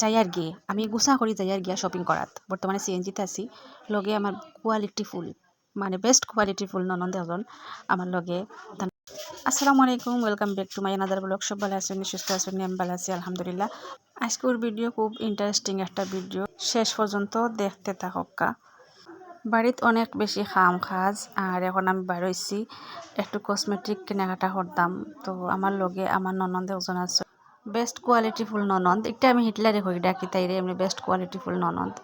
যাই আর গিয়ে, আমি গুছা করি যাই আর গিয়া শপিং করাত। বর্তমানে সিএনজিতে আছি। লগে আমার কোয়ালিটি ফুল মানে বেস্ট কোয়ালিটি ফুল ননন্দ এজন। আমার লগে আসসালামু আলাইকুম welcome back to my another vlog সব ভালো আছেন, সুস্থ আছেন, আমি ভালো আছি, আলহামদুলিল্লাহ। আজকের ভিডিও খুব ইন্টারেস্টিং একটা ভিডিও শেষ পর্যন্ত দেখতে থাকা বাড়িত অনেক বেশি খাম খাজ, আর এখন আমি বারোইছি একটু কসমেটিক কেনাকাটা করতাম। তো আমার লগে আমার ননদ একজন আছে। বেস্ট কোয়ালিটি ফুল ননদ। এটা আমি হিটলারে হই ডাকি তাইরে এমনি বেস্ট কোয়ালিটি ফুল ননদ।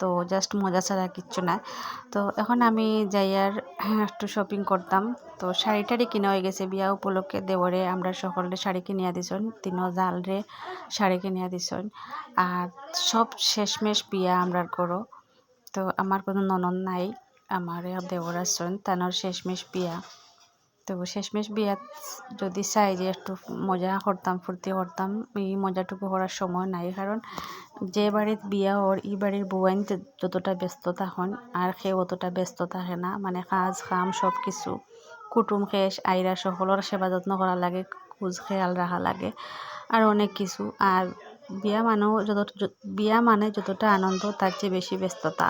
তো জাস্ট মজা ছাড়া কিচ্ছু না। তো এখন আমি যাই আর একটু শপিং করতাম। তো শাড়ি টাড়ি কিনা হয়ে গেছে, বিয়া উপলক্ষে দেওয়ারে আমরা সকলে শাড়ি কিনিয়া দিছন। তিনও জালরে শাড়ি কিনিয়া দিছন। আর সব শেষমেশ বিয়া আমরার করো। তো আমার কোনো ননদ নাই, আমার দেওর আছেন তানোর শেষমেশ বিয়া। তো শেষমেশ বিয়াত যদি চাই যে একটু মজা করতাম, ফুর্তি করতাম, এই মজাটুকু করার সময় নাই। কারণ যে বাড়ির বিয়া ওর এই বাড়ির বউয়াইন যতটা ব্যস্ত থাকেন আর সে অতটা ব্যস্ত থাকে না। মানে কাজ, কাম, সব কিছু, কুটুম খেস আইরা সকলের সেবা যত্ন করা লাগে, খোঁজ, খেয়াল রাখা লাগে আর অনেক কিছু। আর বিয়া মানেও যত, বিয়া মানে যতটা আনন্দ তার চেয়ে বেশি ব্যস্ততা।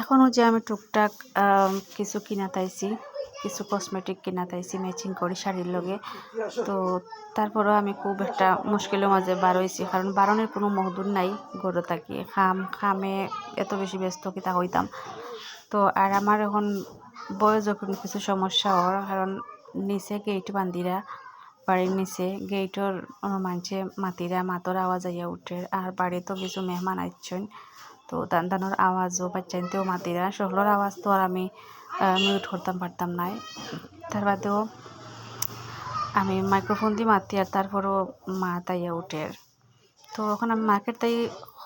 এখনও যে আমি টুকটাক কিছু কিনা তাইছি। কিছু কসমেটিক কিনা তাইছি ম্যাচিং করি শাড়ির লগে। তো তারপরেও আমি খুব একটা মুশকিলের মাঝে বার হয়েছি, কারণ বারণের কোনো মহদুর নাই গড়ে থাকি। খাম, খামে এত বেশি ব্যস্ত কিতা হইতাম। তো আর আমার এখন বয়স যখন কিছু সমস্যা হওয়ার কারণ নিচে গেট বান্দিরা বাড়ির নিচে গেটর মানছে মাতিরা মাতর আওয়াজ আইয়া উঠে। আর বাড়িতেও কিছু মেহমান আইছেন, তো দান দানোর আওয়াজও বাচ্চাইতেও মাতিরা সকলের আওয়াজ তো আর আমি মিউট করতাম পারতাম নাই তার বাদেও আমি মাইক্রোফোন দিয়ে মাতি আর তারপরও মা তাইয়া উঠে। তো এখন আমি মার্কেট তাই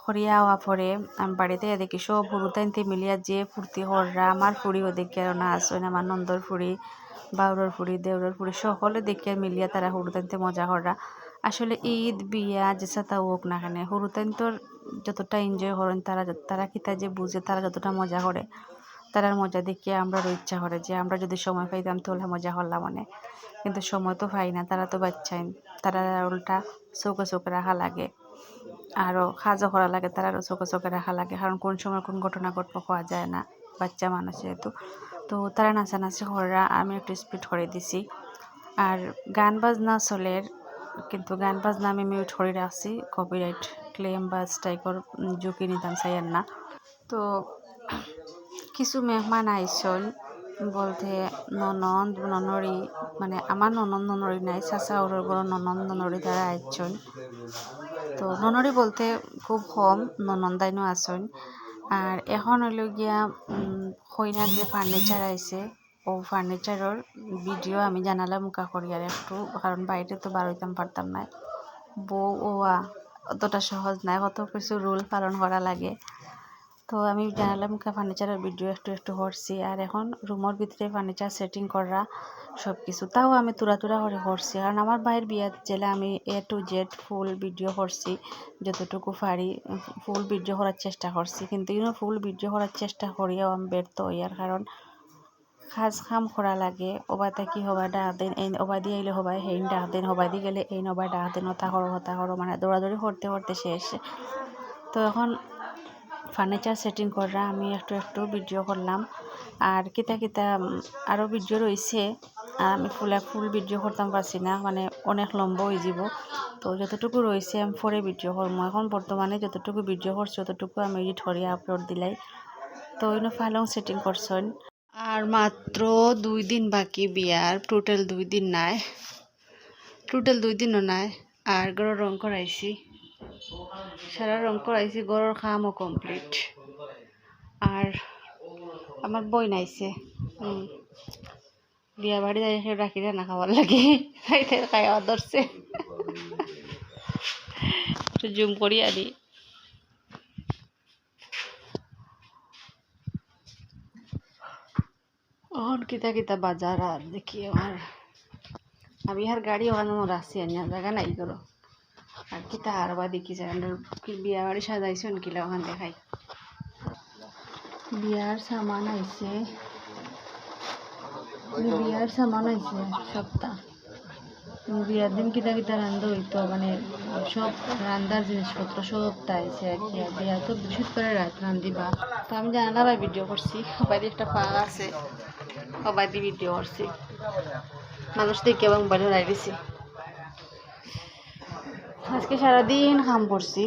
হরিয়া হওয়া পরে আমি বাড়িতে দেখি, সব হুরুতাইনতে মিলিয়া যে ফুর্তি হররা, আমার ফুড়ি ও দেখি আর না আসেন আমার নন্দর ফুড়ি, বাউরর ফুড়ি, দেউরর ফুড়ি, সকলে দেখে মিলিয়া তারা হুরুতাইনতে মজা হররা। আসলে ঈদ, বিয়া যেসা তা হোক না কেন হুরুতাইন তোর যতটা এনজয় করেন তারা তারা কিতা যে বুঝে, তারা যতটা মজা করে। তারার মজা দেখিয়ে আমরারও ইচ্ছা করে যে আমরা যদি সময় পাইতাম তাহলে মজা করলাম মনে কিন্তু সময় তো পাই না, তারা তো বাচ্চাই, তারা উল্টা চৌকে চৌকে রাখা লাগে। আরও সাজা করা লাগে, তার আরও চোখে চোখে রাখা লাগে। কারণ কোন সময় কোন ঘটনা ঘটবো পাওয়া যায় না, বাচ্চা মানুষ যেহেতু। তো তারা নাচানাচি করা আমি একটু স্পিড করে দিছি। আর গান বাজনা চলের কিন্তু গান বাজনা আমি মিউট করে রাখছি। কপিরাইট ক্লেম বা স্ট্রাইকর ঝুঁকি নিতাম চাইয়ের না। তো কিছু মেহমান আইসল বলতে ননদ ননরি মানে আমার ননদ ননরি নাই, চাচা ওর বড় ননদ ননরি তারা আইসন তো ননরি বলতে খুব কম ননন্দাইনও আসন আর এখন হইল গিয়া কইনার যে ফার্নিচার আইছে ও ফার্নিচারের ভিডিও আমি জানালাম মুখা করি আর একটু কারণ বাইরে তো বার হইতাম পারতাম না বউ ওয়া অতটা সহজ নাই, কত কিছু রুল পালন করা লাগে। তো আমি জানালাম ফার্নিচারের ভিডিও একটু একটু করছি। আর এখন রুমের ভিতরে ফার্নিচার সেটিং করা সব কিছু তাও আমি তুরা তুরা করে করছি। কারণ আমার ভাইয়ের বিয়ার জেলে আমি A to Z full video করছি, যতটুকু পারি ফুল ভিডিও করার চেষ্টা করছি। কিন্তু ইউনো ফুল ভিডিও করার চেষ্টা করিয়াও আমি ব্যর্থ হইয়ার কারণ, কাজ কাম করা লাগে ওবাতে কি হবা ডাক দিন, এই ওবাদি আইলে হবাই হেইন ডাক দিন হবাদি গেলে এই নবাই ডাক দিন হতা করো হতা করো মানে দৌড়াদৌড়ি করতে করতে শেষ। তো এখন ফার্নিচার সেটিং করা, আমি একটু একটু ভিডিও করলাম। আর কিতা কিতা আরও ভিডিও রয়েছে। আর আমি ফুলে ফুল ভিডিও করতাম, পারছি না। মানে অনেক লম্বা হয়ে যাব। তো যতটুকু রয়েছে, আমি পরে ভিডিও করব। এখন বর্তমানে যতটুকু ভিডিও করছি, ততটুকু আমি এডিট করি আপলোড দিলাই। তো ওই ফালং সেটিং করছেন। আর মাত্র দুই দিন বাকি বিয়ার টোটাল দুই দিন নাই। টোটাল দুই দিনও নাই। আর গড় রং করাইছি। সারা রং করাইছি গড়ের কামও কমপ্লিট আর আমার বই নাইছে বিয়া বাড়ি যাই রাখি না খাবার লাগে খাইতে খাওয়া ধরছে। একটু জুম করি আনি ওহন কিতা কিতা বাজার আর দেখি আমার। আমি আর গাড়ি ওখানে রাখছি আনি জায়গা নাই করো। আর কিতা আর বা দেখি বিয়া বাড়ি সাজাইছে কিলা ওখান দেখাই? বিয়ার সামান আইছে। বিয়ার সামান আইছে সপ্তাহ। বিয়ার দিন কিতা কিতা রান্ধ হইতো মানে সব রান্নার জিনিসপত্র সব তাইছে দিয়া তো বিশুদ্ধ করে রাত রান্ধিবা। তো আমি জানালার ভিডিও করছি। সবাই একটা পাক আছে। সবাই ভিডিও করছি। মানুষ দেখে এবং মোবাইলে রাই দিছি। আজকে সারাদিন কাম করছি।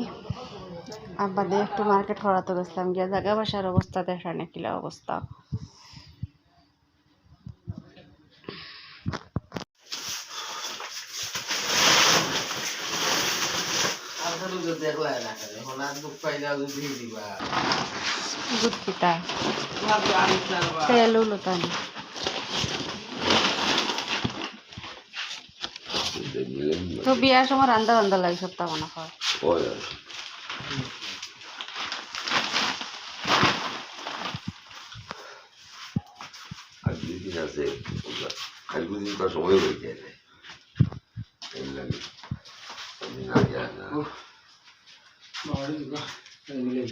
আর বাদে একটু মার্কেট করাতে গেছিলাম গিয়া জায়গা বাসার অবস্থা দেখা কিলা অবস্থা। দেখলাই না কেন এখন আর দুঃখ পাইলে দিয়ে দিবা গুড পিতা ভাবি আমি চালবা তেলও লুতানি তো বিয়ার সময় রান্দা রান্দা লাগে সপ্তাহ মনে হয়। আর দুদিন আছে আর দুদিন পর সময় হয়ে যায়। লাগে। না। যায় না মারি দিবা মিলে